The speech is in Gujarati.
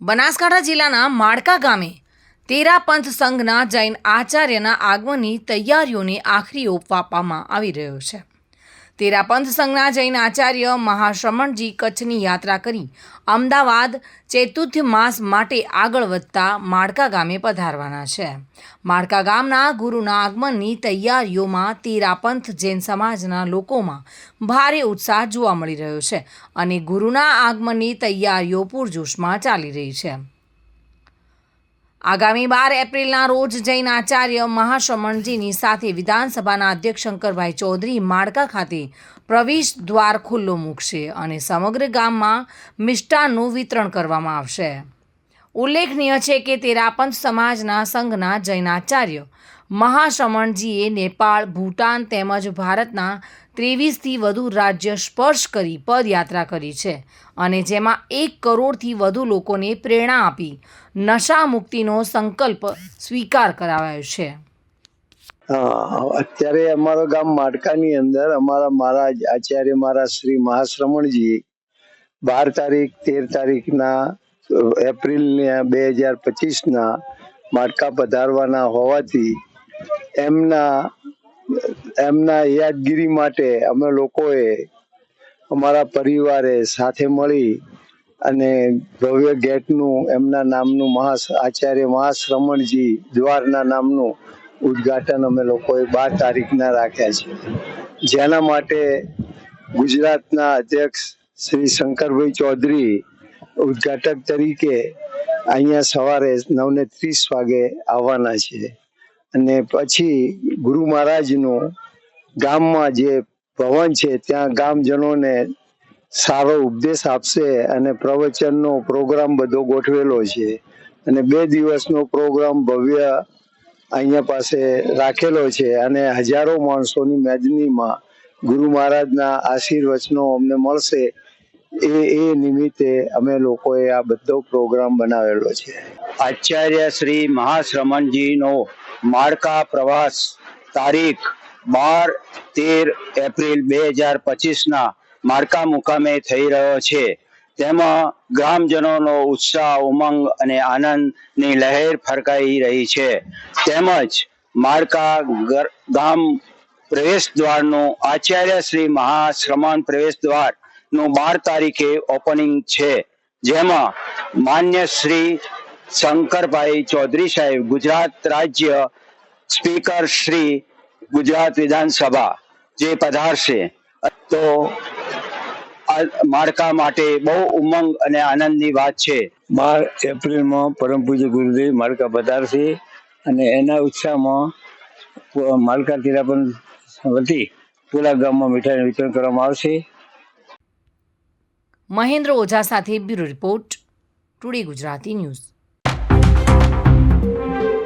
બનાસકાંઠા જિલ્લાના માળકા ગામે તેરા પંથ સંઘના જૈન આચાર્યના આગમનની તૈયારીઓને આખરી ઓપ આપવામાં આવી રહ્યો છે. તેરા પંથ સંઘના જૈન આચાર્ય મહાશ્રમણજી કચ્છની યાત્રા કરી. અમદાવાદ ચૈતુથ્ય માસ માટે આગળ વધતા માળકા ગામે પધારવાના છે. માળકા ગામના ગુરુના આગમનની તૈયારીઓમાં તેરા પંથ જૈન સમાજના લોકોમાં ભારે ઉત્સાહ જોવા મળી રહ્યો છે અને ગુરુના આગમનની તૈયારીઓ પૂરજોશમાં ચાલી રહી છે. આગામી બાર એપ્રિલના રોજ જૈન આચાર્ય મહાશ્રમણજીની સાથે વિધાનસભાના અધ્યક્ષ શંકરભાઈ ચૌધરી માળકા ખાતે પ્રવેશ દ્વાર ખુલ્લો મૂકશે અને સમગ્ર ગામમાં મિષ્ટાનનું વિતરણ કરવામાં આવશે. ઉલ્લેખનીય છે કે તેરાપંથ સમાજના સંઘના જૈનાચાર્ય મહાશ્રમણજીએ નેપાળ, ભૂટાન તેમજ ભારતના ત્રેવીસથી વધુ રાજ્ય સ્પર્શ કરી પદયાત્રા કરી છે અને જેમાં એક કરોડથી વધુ લોકોને પ્રેરણા આપી નશા મુક્તિનો સંકલ્પ સ્વીકાર કરાવાયો છે. અત્યારે અમારો ગામ માડકાની અંદર અમારા મારા આચાર્ય મારા શ્રી મહાશ્રમણજી બાર તારીખ, તેર તારીખના એપ્રિલ બે હજાર પચીસના માડકા પધારવાના હોવાથી એમના એમના યાદગીરી માટે અમે લોકોએ અમારા પરિવારે સાથે મળી અને ભવ્ય ગેટનું, એમના નામનું મહા આચાર્ય મહાશ્રમણજી દ્વારના નામનું ઉદ્ઘાટન અમે લોકોએ બાર તારીખના રાખ્યા છે. જેના માટે ગુજરાતના અધ્યક્ષ શ્રી શંકરભાઈ ચૌધરી ઉદ્ઘાટક તરીકે અહીંયા સવારે નવને ત્રીસ વાગે આવવાના છે. અને પછી ગુરુ મહારાજનું ગામમાં જે ભવન છે, ત્યાં ગામજનોને સારો ઉપદેશ આપશે અને પ્રવચનનો પ્રોગ્રામ બધો ગોઠવેલો છે. અને બે દિવસનો પ્રોગ્રામ ભવ્ય અહીંયા પાસે રાખેલો છે અને હજારો માણસોની મેદનીમાં ગુરુ મહારાજના આશીર્વચનો અમને મળશે. એ એ નિમિત્તે અમે લોકોએ આ બધો પ્રોગ્રામ બનાવેલો છે. આચાર્ય શ્રી મહાશ્રમણજીનો માળકા પ્રવાસ તારીખ બાર, તેર એપ્રિલ બે હજાર પચીસના માળકા મુકામે થઈ રહ્યો છે. તેમાં ગ્રામજનોનો ઉત્સાહ, ઉમંગ અને આનંદની લહેર ફરકાઈ રહી છે. તેમજ માળકા ગામ પ્રવેશ દ્વારનું આચાર્ય શ્રી મહાશ્રમણ પ્રવેશ દ્વારનું બાર તારીખે ઓપનિંગ છે. જેમાં માન્ય શ્રી શંકરભાઈ ચૌધરી સાહેબ ગુજરાત રાજ્ય સ્પીકર શ્રી ગુજરાત વિધાનસભા જે પધારશે. તો આ માળકા માટે બહુ ઉમંગ અને આનંદની વાત છે. બાર એપ્રિલમાં પરમ પૂજ્ય ગુરુદેવ માળકા પધારશે અને એના ઉત્સાહમાં માળકા તિરાપન વતી પૂરા ગામમાં મીઠાઈનું વિતરણ કરવામાં આવશે. મહેન્દ્ર ઓઝા સાથે bureau report today Gujarati news. Thank you.